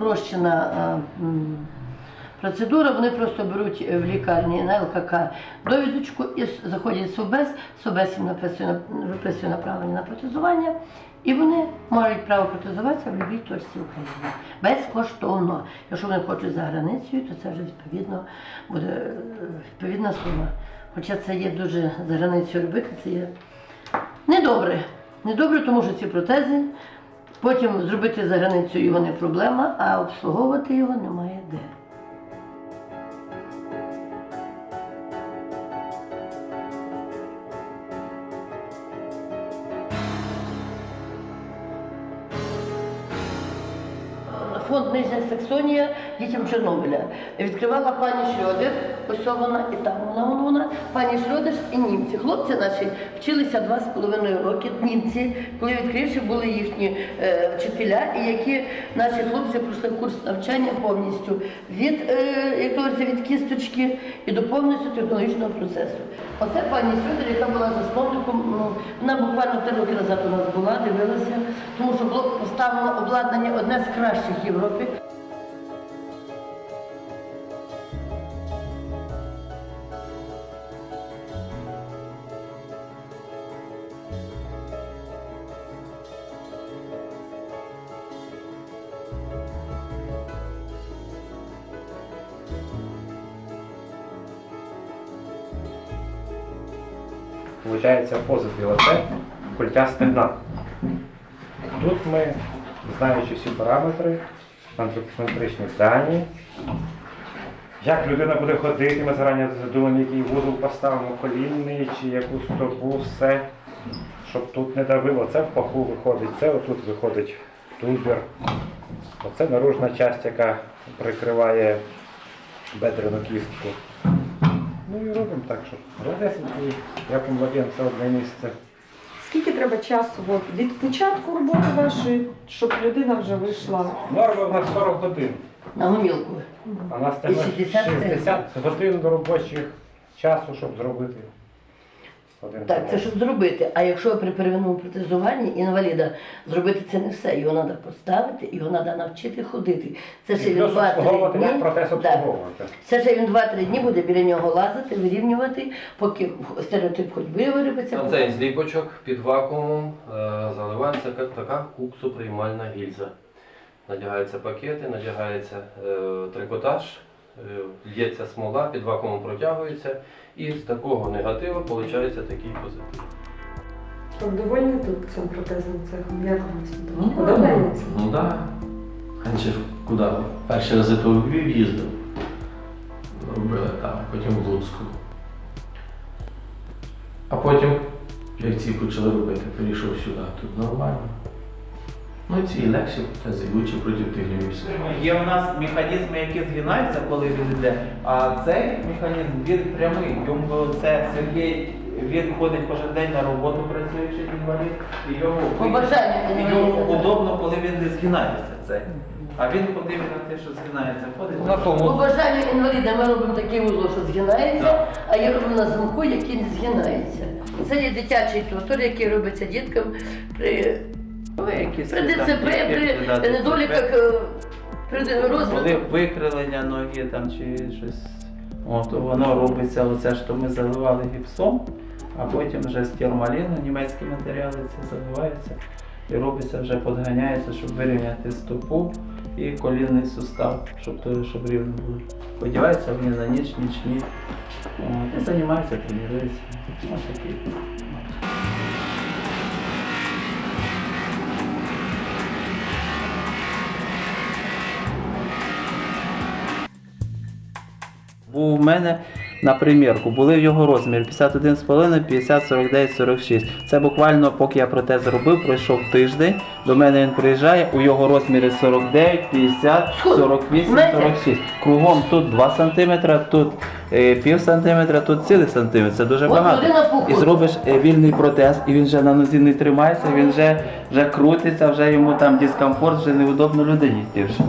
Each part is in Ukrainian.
спрощена е, процедура. Вони просто беруть в лікарні на ЛКК довідочку і заходять в СОБЕС. СОБЕС їм виписує направлення на протезування. І вони мають право протезуватися в будь-якій точці України безкоштовно. Якщо вони хочуть за границею, то це вже відповідно буде е, відповідна сума. Хоча це є дуже за границею робити, це є недобре. Недобре, тому що ці протези потім зробити за границю його не проблема, а обслуговувати його немає де. Фонд Нижня Саксонія дітям Чорнобиля. Відкривала пані Шрёдер, ось вона і там вона, вона, вона, пані Шрёдер і німці. Хлопці наші вчилися два з половиною роки. Німці, коли відкривши, були їхні е, вчителя, і які наші хлопці пройшли курс навчання повністю від, е, як говориться, від кісточки і до повністю технологічного процесу. Оце пані Шрёдер, яка була засновником, ну, вона буквально три роки назад у нас була, дивилася, тому що було поставлено обладнання одне з кращих в Європі. Получається позитив оце культя стегна. Тут ми, знаючи всі параметри, антропометричні дані, як людина буде ходити, ми зарані задумаємо, який вузол поставимо колінний чи яку стопу, все, щоб тут не давило. Це в паху виходить, це отут виходить тубер. Оце наружна частина, яка прикриває бедрену кістку. Ну і робимо так, щоб гладесенький, як у младенця одне місце. Скільки треба часу от, від початку роботи вашої, щоб людина вже вийшла? Норма в нас 40 годин, На гомілку. а у нас І треба 60 60 годин до робочих часу, щоб зробити один Так, це щоб зробити. А якщо при первинному протезуванні інваліда зробити це не все. Його треба поставити, його треба навчити ходити. Це ще І він плюс 2-3 обслуговувати, дні. протез обслуговувати. Це ще він 2-3 дні буде біля нього лазити, вирівнювати, поки стереотип ходьби виробиться. На цей зліпочок під вакуумом е, заливається як така куксоприймальна гільза. Надягаються пакети, надягається е, трикотаж, е, лється смола, під вакуумом протягується, і з такого негативу виходить такий позитив. Так, довольні тут цим протезним цехом? Як вам подобається? Ну так. Раніше куди? Перші рази то у Львів їздив. Робили там, потім в Луцьку. А потім, як ці почали робити, перейшов сюди. Тут нормально. Ну і ці легші, та зайдучі проти тих львівських. Є у нас механізми, які згинаються, коли він йде, а цей механізм він прямий. Йому це Сергій він ходить кожен день на роботу, працюючи інвалід, і йому По бажанню і йому удобно, коли він не згинається. Цей. А він ходив на те, що згинається, ходить. На По кому? бажанню інваліда ми робимо такий вузол, що згинається, а є робимо на замку, який не згинається. Це є дитячий тутор, який робиться діткам при, Коли при ДЦП, при недоліках, е, при Коли розвитку. викривлення ноги там чи щось, о, то воно робиться, оце що ми заливали гіпсом, а потім вже з термаліну, німецькі матеріали це заливається і робиться, вже подганяється, щоб вирівняти стопу і колінний сустав, щоб теж щоб рівно було. Подівається вони на ніч, нічні. От, і займаються, тренуються. Ось такі. Був у мене на примірку. Були в його розмірі 51,5, 50, 49, 46. Це буквально, поки я протез зробив, пройшов тиждень. До мене він приїжджає, у його розмірі 49, 50, 48, 46. Кругом тут 2 см, тут е, пів сантиметра, тут цілий сантиметр. Це дуже багато. І зробиш е, вільний протез, і він вже на нозі не тримається, він вже, вже крутиться, вже йому там дискомфорт, вже неудобно людині йти вже.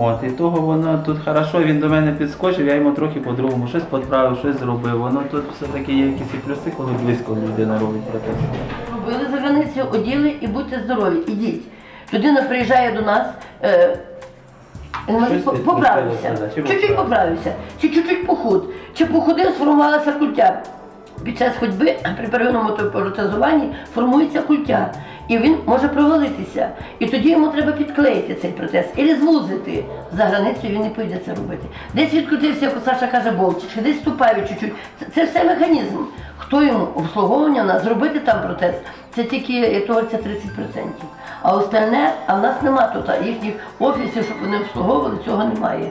От, і того воно тут хорошо, він до мене підскочив, я йому трохи по-другому щось підправив, щось зробив. Воно тут все-таки є якісь і плюси, коли близько людина робить протез. Робили за границею, оділи і будьте здорові. Ідіть. Людина приїжджає до нас, е, Щось поправився, чуть-чуть поправився? чи чуть-чуть похуд, чи походив, сформувалася культя. Під час ходьби при первинному протезуванні формується культя, і він може провалитися. І тоді йому треба підклеїти цей протез і звузити. За границею він не поїде це робити. Десь відкрутився, як Саша каже, болтик, чи десь ступає чуть-чуть. Це, це все механізм. Хто йому обслуговування на зробити там протез? Це тільки, як говориться, 30%. А остальне, а в нас нема тут їхніх офісів, щоб вони обслуговували, цього немає.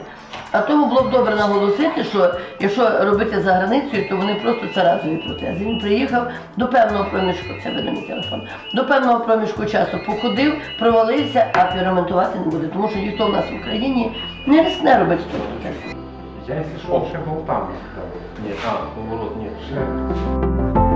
А тому було б добре наголосити, що якщо робити за границею, то вони просто це разові протези. Він приїхав до певного проміжку, це видно мій телефон, до певного проміжку часу походив, провалився, а перемонтувати не буде, тому що ніхто в нас в Україні не рискне робити той протез. Я, якщо що, ще був там. Ні, а, поворот, ні. Ще